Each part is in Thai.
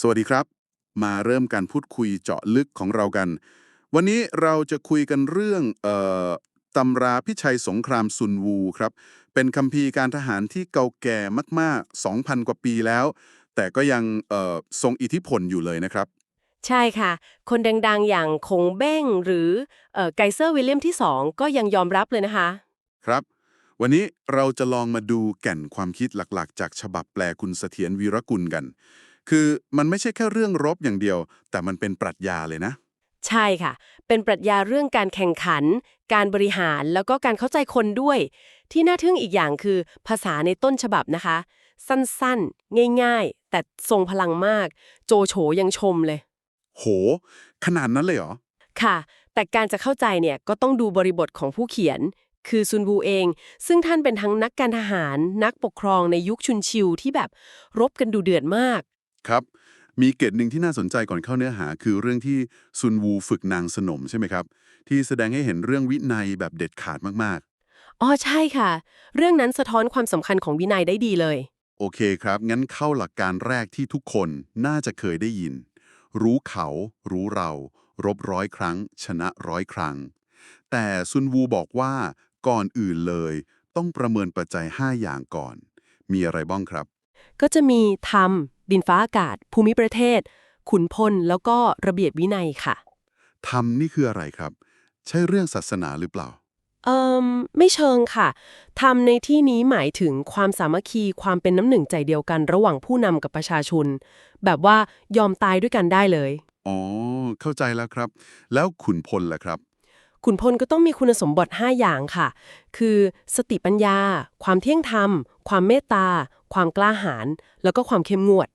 สวัสดีครับ มาเริ่มการพูดคุยเจาะลึกของเรากัน วันนี้เราจะคุยกันเรื่องเอ่อตำราพิชัยสงครามซุนวูครับ เป็นคัมภีร์การทหารที่เก่าแก่มาก ๆ 2,000 กว่าปีแล้ว แต่ก็ยังเอ่อทรงอิทธิพลอยู่เลยนะครับ ใช่ค่ะ คนดัง ๆ อย่างคงเบ้งหรือเอ่อไกเซอร์วิลเลียมที่2ก็ยังยอมรับเลยนะคะ ครับวันนี้เราจะลองมาดูแก่นความคิดหลักๆ จากฉบับแปลคุณเสถียรวีรกุลกัน คือมันไม่ใช่แค่เรื่องรบอย่างเดียว แต่มันเป็นปรัชญาเลยนะ ใช่ค่ะ เป็นปรัชญาเรื่องการแข่งขัน การบริหารแล้วก็การเข้าใจคนด้วย ที่น่าทึ่งอีกอย่างคือ ภาษาในต้นฉบับนะคะ สั้นๆ ง่ายๆ แต่ทรงพลังมาก โจโฉยังชมเลย โห ขนาดนั้นเลยเหรอ ค่ะ แต่การจะเข้าใจเนี่ยก็ต้องดูบริบทของผู้เขียน คือซุนวูเอง ซึ่งท่านเป็นทั้งนักการทหาร นักปกครองในยุคชุนชิวที่แบบรบกันดูเดือดมาก ครับ มีเกตหนึ่งที่น่าสนใจก่อนเข้าเนื้อหา คือเรื่องที่ซุนวูฝึกนางสนมใช่ไหมครับ ที่แสดงให้เห็นเรื่องวินัยแบบเด็ดขาดมากอ๋อใช่ค่ะ เรื่องนั้นสะท้อนความสำคัญของวินัยได้ดีเลยๆโอเคครับ งั้นเข้าหลักการแรกที่ทุกคนน่าจะเคยได้ยิน รู้เขา รู้เรา รบร้อยครั้ง ชนะร้อยครั้ง แต่ซุนวูบอกว่าก่อนอื่นเลย ต้องประเมินปัจจัย 5 อย่างก่อน มีอะไรบ้างครับ ก็จะมีธรรม ดินฟ้าอากาศ ภูมิประเทศ ขุนพล แล้วก็ระเบียบวินัยค่ะ ธรรมนี่คืออะไรครับ ใช่เรื่องศาสนาหรือเปล่า เอ่มไม่เชิงค่ะธรรมในที่นี้หมายถึงความสามัคคีความเป็นน้ำหนึ่งใจเดียวกันระหว่างผู้นำกับประชาชน แบบว่ายอมตายด้วยกันได้เลย อ๋อ เข้าใจแล้วครับ แล้วขุนพลล่ะครับ ขุนพลก็ต้องมีคุณสมบัติ 5 อย่างค่ะ คือ สติปัญญา ความเที่ยงธรรม ความเมตตา ความกล้าหาญ แล้วก็ความเข้มงวด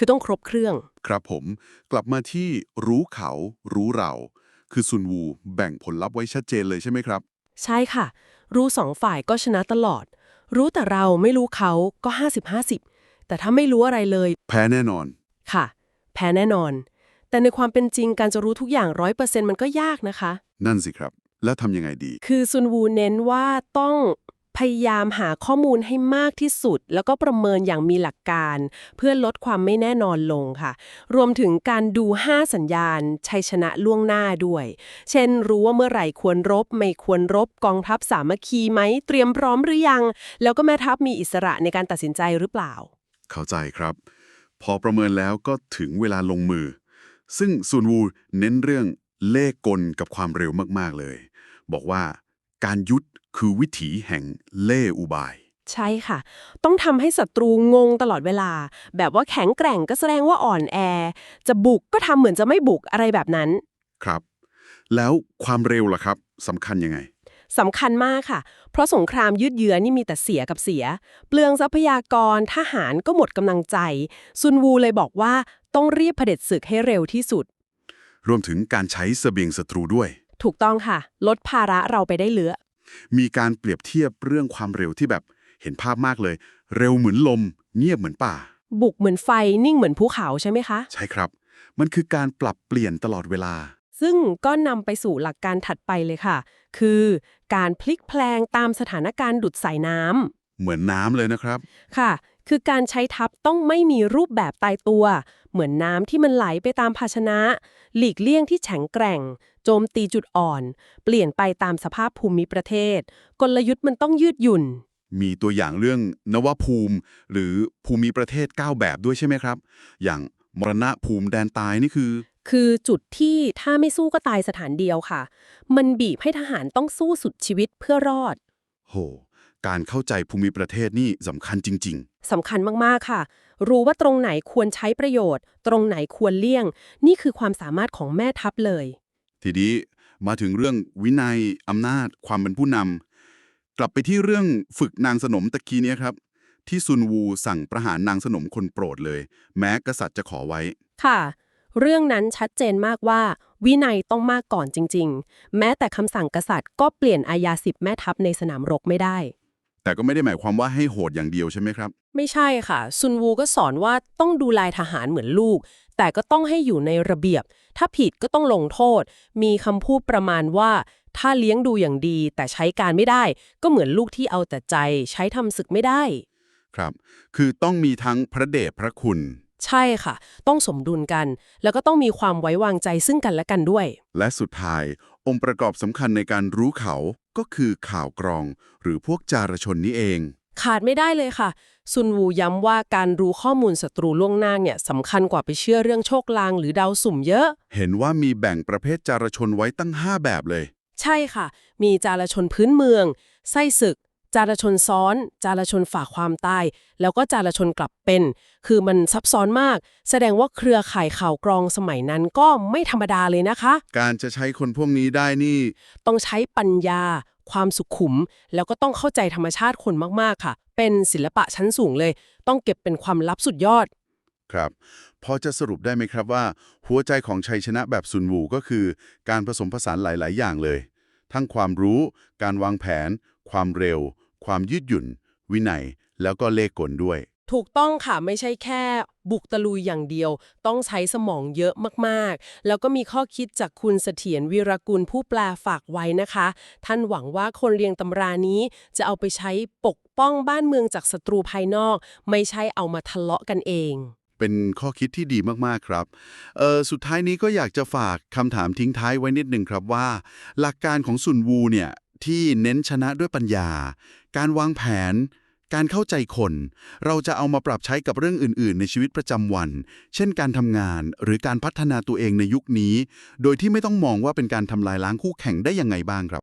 คือต้องครบเครื่อง ครับผม กลับมาที่รู้เขารู้เรา คือซุนวูแบ่งผลลัพธ์ไว้ชัดเจนเลยใช่ไหมครับ ใช่ค่ะ รู้สองฝ่ายก็ชนะตลอด รู้แต่เราไม่รู้เขาก็ 50-50 แต่ถ้าไม่รู้อะไรเลย แพ้แน่นอน ค่ะ แพ้แน่นอน แต่ในความเป็นจริงการจะรู้ทุกอย่างร้อยเปอร์เซ็นต์มันก็ยากนะคะ นั่นสิครับ แล้วทำยังไงดี คือซุนวูเน้นว่าต้อง พยายามหาข้อมูลให้มากที่สุด แล้วก็ประเมินอย่างมีหลักการ เพื่อลดความไม่แน่นอนลงค่ะ รวมถึงการดู 5 สัญญาณ ชัยชนะล่วงหน้าด้วย เช่น รู้ว่าเมื่อไหร่ควรรบ ไม่ควรรบกองทัพสามัคคีไหมเตรียมพร้อมหรือยัง แล้วก็แม่ทัพมีอิสระในการตัดสินใจหรือเปล่า เข้าใจครับ พอประเมินแล้วก็ถึงเวลาลงมือ ซึ่งซุนวูเน้นเรื่องเลขกลกับความเร็วมากๆเลย บอกว่าการยุทธ คือวิถีแห่งเล่ห์อุบาย ใช่ค่ะ ต้องทำให้ศัตรูงงตลอดเวลา แบบว่าแข็งแกร่งก็แสดงว่าอ่อนแอ จะบุกก็ทำเหมือนจะไม่บุกอะไรแบบนั้น ครับ แล้วความเร็วล่ะครับสำคัญยังไงสำคัญมากค่ะ เพราะสงครามยืดเยื้อนี่มีแต่เสียกับเสีย เปลืองทรัพยากรทหารก็หมดกำลังใจ ซุนวูเลยบอกว่าต้องรีบเผด็จศึกให้เร็วที่สุด รวมถึงการใช้เสบียงศัตรูด้วย ถูกต้องค่ะ ลดภาระเราไปได้เหลือ มีการเปรียบเทียบเรื่องความเร็วที่แบบเห็นภาพมากเลย เร็วเหมือนลม เงียบเหมือนป่า บุกเหมือนไฟนิ่งเหมือนภูเขาใช่ไหมคะ ใช่ครับ มันคือการปรับเปลี่ยนตลอดเวลา ซึ่งก็นำไปสู่หลักการถัดไปเลยค่ะ คือการพลิกแพลงตามสถานการณ์ดุดสายน้ำเหมือนน้ำเลยนะครับ ค่ะ คือการใช้ทัพต้องไม่มีรูปแบบตายตัว เหมือนน้ำที่มันไหลไปตามภาชนะ หลีกเลี่ยงที่แข็งแกร่ง โจมตีจุดอ่อน เปลี่ยนไปตามสภาพภูมิประเทศ กลยุทธ์มันต้องยืดหยุ่น มีตัวอย่างเรื่องนวภูมิ หรือภูมิประเทศ 9 แบบด้วยใช่ไหมครับ อย่างมรณะภูมิแดนตายนี่คือ คือจุดที่ถ้าไม่สู้ก็ตายสถานเดียวค่ะ มันบีบให้ทหารต้องสู้สุดชีวิตเพื่อรอด โห การเข้าใจภูมิประเทศนี่สำคัญจริง สำคัญมากๆค่ะ รู้ว่าตรงไหนควรใช้ประโยชน์ ตรงไหนควรเลี่ยง นี่คือความสามารถของแม่ทัพเลย ๆ ทีนี้มาถึงเรื่องวินัยอำนาจ ความเป็นผู้นำกลับไปที่เรื่องฝึกนางสนมตะกี้เนี้ยครับ ที่ซุนวูสั่งประหารนางสนมคนโปรดเลย แม้กษัตริย์จะขอไว้ ค่ะ เรื่องนั้นชัดเจนมากว่า วินัยต้องมากก่อนจริง ๆ แม้แต่คำสั่งกษัตริย์ก็เปลี่ยนอาญาสิบแม่ทัพในสนามรบไม่ได้ แต่ก็ไม่ได้หมายความว่าให้โหดอย่างเดียวใช่ไหมครับ ไม่ใช่ค่ะ ซุนวูก็สอนว่าต้องดูแลทหารเหมือนลูก แต่ก็ต้องให้อยู่ในระเบียบ ถ้าผิดก็ต้องลงโทษ มีคำพูดประมาณว่า ถ้าเลี้ยงดูอย่างดี แต่ใช้การไม่ได้ ก็เหมือนลูกที่เอาแต่ใจ ใช้ทำศึกไม่ได้ ครับ คือต้องมีทั้งพระเดชพระคุณ ใช่ค่ะ ต้องสมดุลกัน แล้วก็ต้องมีความไว้วางใจซึ่งกันและกันด้วย และสุดท้าย องค์ประกอบสำคัญในการรู้เขา ก็คือข่าวกรอง หรือพวกจารชนนี้เอง ขาดไม่ได้เลยค่ะ ซุนวูย้ำว่าการรู้ข้อมูลศัตรูล่วงหน้าเนี่ยสำคัญกว่าไปเชื่อเรื่องโชคลางหรือดาวสุ่มเยอะ เห็นว่ามีแบ่งประเภทจารชนไว้ตั้ง 5 แบบเลย ใช่ค่ะ มีจารชนพื้นเมือง ไส้ศึก จารชนซ้อน จารชนฝ่าความตาย แล้วก็จารชนกลับเป็น คือมันซับซ้อนมาก แสดงว่าเครือข่ายข่าวกรองสมัยนั้นก็ไม่ธรรมดาเลยนะคะ การจะใช้คนพวกนี้ได้นี่ ต้องใช้ปัญญา ความสุขุม แล้วก็ต้องเข้าใจธรรมชาติคนมากๆค่ะ เป็นศิลปะชั้นสูงเลย ต้องเก็บเป็นความลับสุดยอด ครับพอจะสรุปได้ไหมครับว่า หัวใจของชัยชนะแบบซุนวูก็คือ การผสมผสานหลาย ๆ อย่างเลย ทั้งความรู้ การวางแผน ความเร็ว ความยืดหยุ่น วินัย แล้วก็เลขกลด้วย ถูกต้องค่ะไม่ใช่แค่บุกตะลุยอย่างเดียว ต้องใช้สมองเยอะมากๆ แล้วก็มีข้อคิดจากคุณเสถียรวีรกุลผู้แปลฝากไว้นะคะ ท่านหวังว่าคนเรียงตำรานี้จะเอาไปใช้ปกป้องบ้านเมืองจากศัตรูภายนอก ไม่ใช่เอามาทะเลาะกันเองเป็นข้อคิดที่ดีมากๆครับเอ่อสุดท้ายนี้ก็อยากจะฝากคำถามทิ้งท้ายไว้นิดหนึ่งครับว่า หลักการของซุนวูเนี่ย ที่เน้นชนะด้วยปัญญา การวางแผน การเข้าใจคน เราจะเอามาปรับใช้กับเรื่องอื่น ๆ ในชีวิตประจำวัน เช่นการทำงาน หรือการพัฒนาตัวเองในยุคนี้ โดยที่ไม่ต้องมองว่าเป็นการทำลายล้างคู่แข่งได้ยังไงบ้างครับ